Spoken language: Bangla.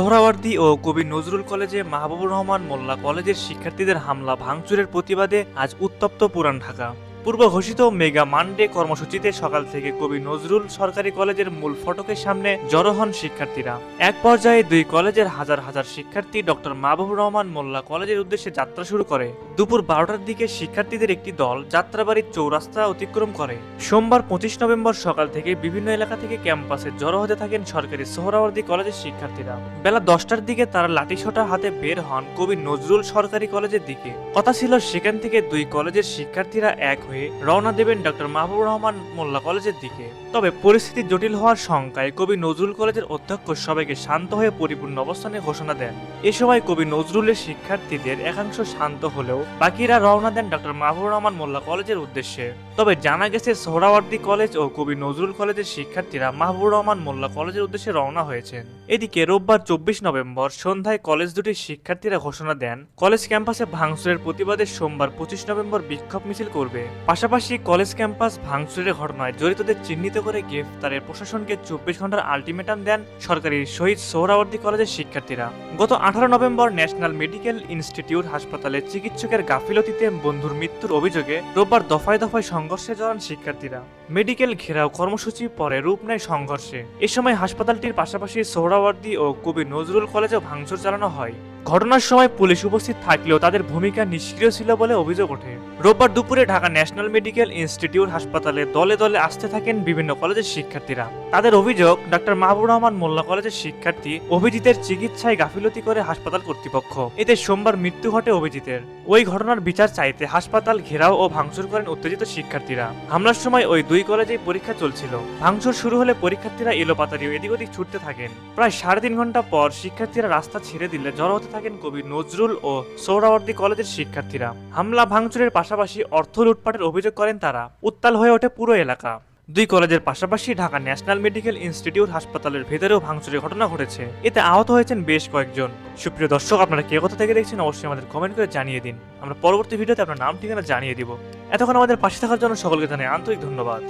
সোহরাওয়ার্দী ও কবি নজরুল কলেজে মাহবুবুর রহমান মোল্লা কলেজের শিক্ষার্থীদের হামলা, ভাঙচুরের প্রতিবাদে আজ উত্তপ্ত পুরান ঢাকা। পূর্ব ঘোষিত মেগা মানডে কর্মসূচিতে সকাল থেকে কবি নজরুল সরকারি কলেজের মূল ফটকের সামনে জড়ো হন শিক্ষার্থীরা। এক পর্যায়ে দুই কলেজের হাজার হাজার শিক্ষার্থী ডক্টর মাহবুবুর রহমান মোল্লা কলেজের উদ্দেশ্যে যাত্রা শুরু করে। দুপুর বারোটার দিকে শিক্ষার্থীদের একটি দল যাত্রাবাড়ির চৌরাস্তা অতিক্রম করে। সোমবার পঁচিশ নভেম্বর সকাল থেকে বিভিন্ন এলাকা থেকে ক্যাম্পাসে জড়ো হতে থাকেন সরকারি সোহরাওয়ার্দী কলেজের শিক্ষার্থীরা। বেলা দশটার দিকে তারা লাঠিসোঁটা হাতে বের হন কবি নজরুল সরকারি কলেজের দিকে। কথা ছিল সেখান থেকে দুই কলেজের শিক্ষার্থীরা এক হয়ে রওনা দেবেন ডক্টর মাহবুবুর রহমান মোল্লা কলেজের দিকে। তবে পরিস্থিতি জটিল হওয়ার শঙ্কায় কবি নজরুল কলেজের অধ্যক্ষ সবাইকে শান্ত হয়ে পরিপূর্ণ অবস্থানে ঘোষণা দেন। এ সময় কবি নজরুলের শিক্ষার্থীদের একাংশ শান্ত হলেও বাকিরা রওনা দেন ডক্টর মাহবুবুর রহমান মোল্লা কলেজের উদ্দেশ্যে। তবে জানা গেছে, সোহরাওয়ার্দী কলেজ ও কবি নজরুল কলেজের শিক্ষার্থীরা মাহবুবুর রহমান মোল্লা কলেজের উদ্দেশ্যে রওনা হয়েছেন। এদিকে রোববার চব্বিশ নভেম্বর সন্ধ্যায় কলেজ দুটির শিক্ষার্থীরা ঘোষণা দেন, কলেজ ক্যাম্পাসে ভাঙচুরের প্রতিবাদে সোমবার পঁচিশ নভেম্বর বিক্ষোভ মিছিল করবে। পাশাপাশি কলেজ ক্যাম্পাস ভাঙচুরের ঘটনায় জড়িতদের চিহ্নিত করে গ্রেফতারের প্রশাসনকে চব্বিশ ঘণ্টার আলটিমেটাম দেন সরকারি শহীদ সোহরাওয়ার্দী কলেজের শিক্ষার্থীরা। গত আঠারো নভেম্বর ন্যাশনাল মেডিকেল ইনস্টিটিউট হাসপাতালে চিকিৎসকের গাফিলতিতে বন্ধুর মৃত্যুর অভিযোগে রোববার দফায় দফায় সংঘর্ষে জড়ান শিক্ষার্থীরা। মেডিকেল ঘেরাও কর্মসূচি পরে রূপ নেয় সংঘর্ষে। এ সময় হাসপাতালটির পাশাপাশি সোহরাওয়ার্দী ও কবি নজরুল কলেজেও ভাঙচুর চালানো হয়। ঘটনার সময় পুলিশ উপস্থিত থাকলেও তাদের ভূমিকা নিষ্ক্রিয় ছিল বলে অভিযোগ ওঠে। রোববার দুপুরে ঢাকা ন্যাশনাল মেডিকেল ইনস্টিটিউট হাসপাতালে দলে দলে আসতে থাকেন বিভিন্ন কলেজের শিক্ষার্থীরা। তাদের অভিযোগ, ডাক্তার মাহবুর রহমান মোল্লা কলেজের শিক্ষার্থী অভিজিতের চিকিৎসায় গাফিলতি করে হাসপাতাল কর্তৃপক্ষ। এতে সোমবার মৃত্যু ঘটে অভিজিতের। ওই ঘটনার বিচার চাইতে হাসপাতাল ঘেরাও ও ভাঙচুর করেন উত্তেজিত শিক্ষার্থীরা। হামলার সময় ওই দুই কলেজেই পরীক্ষা চলছিল। ভাঙচুর শুরু হলে পরীক্ষার্থীরা এলোপাতারিও এদিক ওদিক ছুটতে থাকেন। প্রায় সাড়ে তিন ঘণ্টা পর শিক্ষার্থীরা রাস্তা ছেড়ে দিলে জড়ো হতে থাকেন কবি নজরুল ও সৌরাবর্তী কলেজের শিক্ষার্থীরা। হামলা, ভাঙচুরের পাশাপাশি অর্থ লুটপাটের অভিযোগ করেন তারা। উত্তাল হয়ে ওঠে পুরো এলাকা। দুই কলেজের পাশাপাশি ঢাকা ন্যাশনাল মেডিকেল ইনস্টিটিউট হাসপাতালের ভেতরেও ভাঙচুরের ঘটনা ঘটেছে। এতে আহত হয়েছেন বেশ কয়েকজন। সুপ্রিয় দর্শক, আপনারা কে কথা থেকে দেখছেন অবশ্যই আমাদের কমেন্ট করে জানিয়ে দিন। আমরা পরবর্তী ভিডিওতে আপনার নাম, ঠিকানা জানিয়ে দিব। এতক্ষণ আমাদের পাশে থাকার জন্য সকলকে জানাই আন্তরিক ধন্যবাদ।